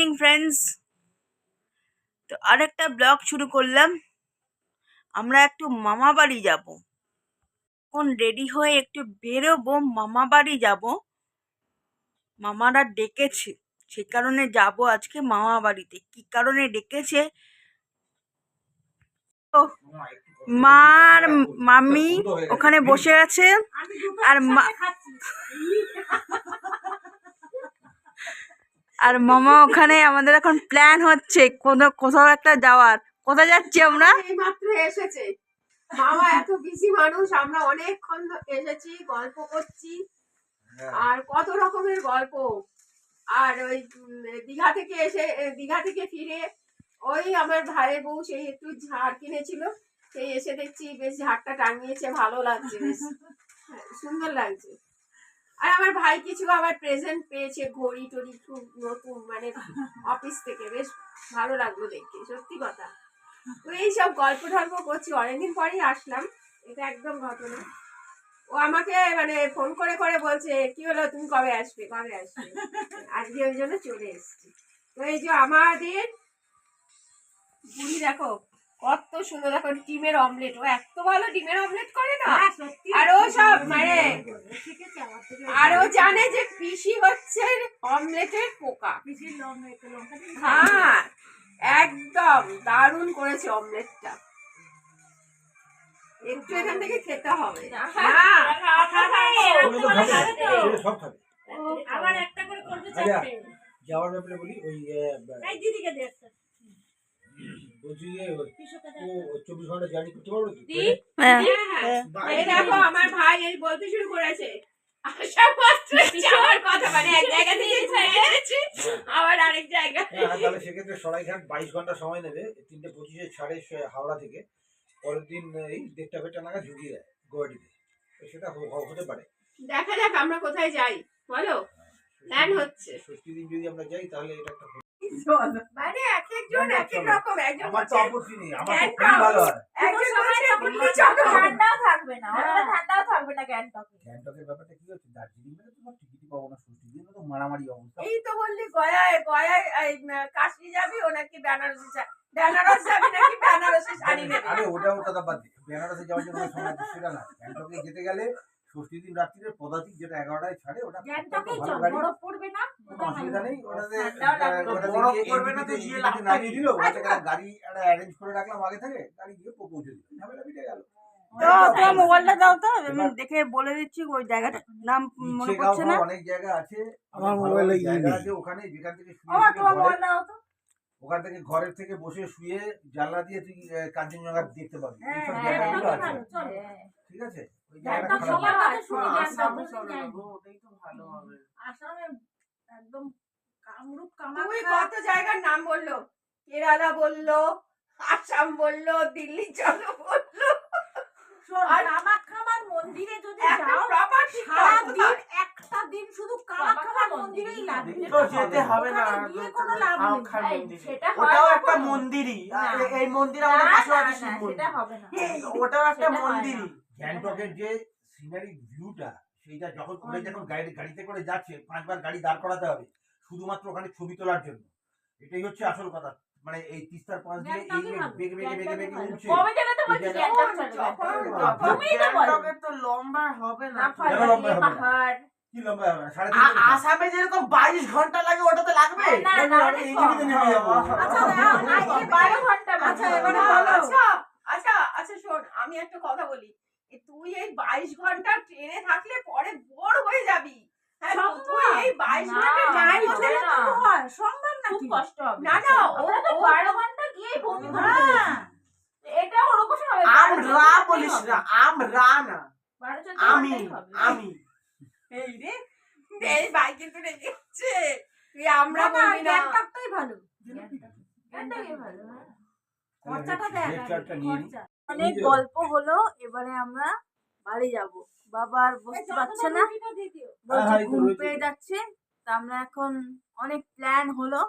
Evening friends তো আরেকটা blog শুরু করলাম। আমরা একটু মামা বাড়ি যাব। এখন রেডি হয়ে একটু বেরোবো, মামা বাড়ি যাব। মামারা ডেকেছে। সে কারণে যাব আজকে মামা বাড়িতে। কি কারণে ডেকেছে? মার মামি ওখানে বসে আছে। আর মা আর মামা ওখানে আমাদের এখন প্ল্যান হচ্ছে কোনো কোথাও একটা যাওয়ার। কোথায় যাচ্ছি আমরা? এইমাত্র এসেছে। মামা এত বিজি মানুষ আমরা অনেকক্ষণ এসেছি গল্প করছি। আর কত রকমের গল্প। আর ওই দীঘা থেকে এসে দীঘা থেকে ফিরে ওই আমার ভাইয়ের বউ সেই একটু ঝাড় কিনেছিল। সেই এসে দেখছি বেশ ঝাড়টা টাঙিয়েছে ভালো লাগছে বেশ। হ্যাঁ, সুন্দর লাগছে। আর আমার ভাই কিছু আবার প্রেজেন্ট পেয়েছে ঘড়ি টড়ি খুব নতুন মানে অফিস থেকে, বেশ ভালো লাগল দেখতে, সত্যি কথা। তো এইসব গল্প টল্প করছি, অনেকদিন পরেই আসলাম, এটা একদম ঘটনা। ও আমাকে মানে ফোন করে করে বলছে, কি হলো, তুমি কবে আসবে কবে আসবে? আজকে ওই জন্য চলে এসেছি। তো এই যে আমাদের, বুড়ি দেখো কত সুন্দর দেখো ডিমের অমলেট ও এত ভালো ডিমের অমলেট করে না? আর ও সব মানে আর ও জানে যে পিসি হচ্ছে অমলেটের পোকা। হ্যাঁ একদম দারুণ করেছে অমলেটটা একটু এখান থেকে খেতে হবে। হ্যাঁ। ওগুলো তো খাবে। না, ছেলে সব খাবে। আবার একটা করে করবে আচ্ছা, যাওয়ার ব্যাপারে বলি ওই দিদিকে দে আমার ভাই এই বলতে শুরু করেছে সেক্ষেত্রে বাইশ ঘণ্টা সময় নেবে তিনটে পঁচিশে ছাড়ে হাওড়া থেকে পরের দিন এই দেড়টা ফেরটা নাগাদ ঢুকিয়ে দেয় গুয়াহাটিতে সেটা হতে পারে দেখা যাক আমরা কোথায় যাই। বলো? হচ্ছে। ষষ্ঠী দিন যদি আমরা যাই, তাহলে এটা মানে এক একজন এক এক রকম একজন আমার তো আপত্তি নেই আমার তো খুবই ভালো হয়। একজন বলছে তখন দিল্লি ঠান্ডাও থাকবে না ওটা। ঠান্ডাও থাকবে না গ্যাংটকে গ্যাংটকের ব্যাপারটা কি হচ্ছে? দার্জিলিং মেলে তো টিকিটই পাবো না ষষ্ঠী দিন তো মারামারি অবস্থা। এই তো বললি গয়ায় গয়ায় এই, যাবি ও বেনারসি যা- বেনারস যাবি নাকি বেনারসি শাড়ি নেবে? আরে ওটা কথা বাদ দে। বেনারসে যাওয়ার জন্য সময় আছে, না। গ্যাংটকে যেতে গেলে ষষ্ঠী দিন রাত্রিরে পদাতিক যেটা এগারোটায় ছাড়ে ওটা গ্যাংটকে বরফ পড়বে না? অসুবিধা নেই না তো গিয়ে? দিল একটা গাড়ি একটা অ্যারেঞ্জ করে রাখলাম আগে থেকে গাড়ি গিয়ে পৌঁছে দিল। ঝামেলা মিটে গেল। তো তোমার মোবাইলটা দাও তো আমি দেখে বলে দিচ্ছি ওই জায়গাটার নাম মনে পড়ছে না। অনেক জায়গা আছে। আমার মোবাইলে জায়গা আছে ওখানে যেখান থেকে শুয়ে আমার তোমার মোবাইল দাও তো। ওখান থেকে ঘরের থেকে বসে শুয়ে জানলা দিয়ে তুই কাঞ্চনজঙ্ঘা দেখতে পাবি। হ্যাঁ, এইসব হ্যাঁ, জায়গাগুলো হ্যাঁ, আছে। ঠিক আছে? ওই জায়গাটা খারাপ আসামে একদম কামরূপ কামাখ্যা। কত জায়গার নাম বলল? কেরালা বলল আসাম বলল দিল্লি চলো বলল। আর- কামাখ্যা মার মন্দিরে যদি যাও সারাদিন একটা দিন শুধু কামাখ্যা মার মন্দিরেই লাগবে। তো যেতে হবে না গিয়ে কোনো লাভ নেই। মন্দিরে। সেটা ওটাও একটা মন্দিরই। এই মন্দির আমাদের পাশে আছে শিব সেটা হবে না। ওটাও একটা হয়। মন্দিরই। গ্যাংটকের যে সিনারি ভিউটা সেইটা যখন যখন গাড়ি গাড়িতে করে যাচ্ছে পাঁচবার গাড়ি দাঁড় করাতে হবে শুধুমাত্র ওখানে ছবি তোলার জন্য এটাই হচ্ছে আসল কথা মানে এই তিস্তার পাঁচ দিয়ে এই বেগে বেগে বেগে বেগে উঠছে কবে থেকে তো বলছি। তুমিই বলো। লম্বা হবে না? পাহাড় কি লম্বা হবে? সাড়ে। আসামে যেরকম বাইশ ঘণ্টা লাগে ওটা তো লাগবে না, না, কেন আমি অনেক ইঞ্জিনিতে নেমে যাব? আচ্ছা, ঘণ্টা আচ্ছা এবারে বলো আচ্ছা আচ্ছা আচ্ছা শোন আমি একটা কথা বলি তুই এই বাইশ ঘণ্টা ট্রেনে থাকলে পরে বোর হয়ে যাবি হ্যাঁ তো তুই এই বাইশ না, ঘণ্টা জার্নি হবে করলে না। তো হয় সম্ভব খুব কষ্ট হবে। না, না, ও- আমরা। না আমি আমি এই রে এই তুই বলবি না ভালো। হ্যাঁ। খরচাটা দেখ। খরচা। অনেক গল্প হলো এবারে আমরা বাড়ি যাব। বাবা আর বসতে পারছে না। হ্যাঁ, বলছে ঘুম পেয়ে যাচ্ছে। তা আমরা এখন অনেক প্ল্যান হলো।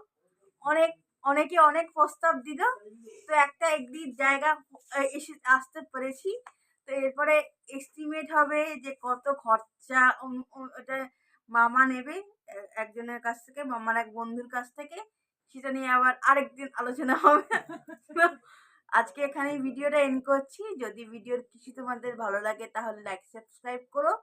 অনেক অনেকে অনেক প্রস্তাব দিল। তো একটা একদিন জায়গা এসে আসতে পেরেছি। তো এরপরে এস্টিমেট হবে যে কত খরচা ওটা মামা নেবে একজনের কাছ থেকে মামার এক বন্ধুর কাছ থেকে। সেটা নিয়ে আবার আরেকদিন আলোচনা হবে। আজকে এখানে ভিডিওটা এন্ড করছি। যদি ভিডিওর কিছু তোমাদের ভালো লাগে, তাহলে লাইক সাবস্ক্রাইব করো।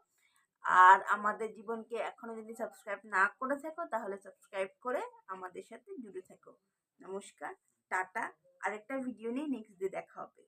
আর আমাদের জীবনকে এখনও যদি সাবস্ক্রাইব না করে থাকো, তাহলে সাবস্ক্রাইব করে আমাদের সাথে জুড়ে থাকো। নমস্কার, টাটা। আরেকটা ভিডিও নিয়ে নেক্সট ডে দেখা হবে।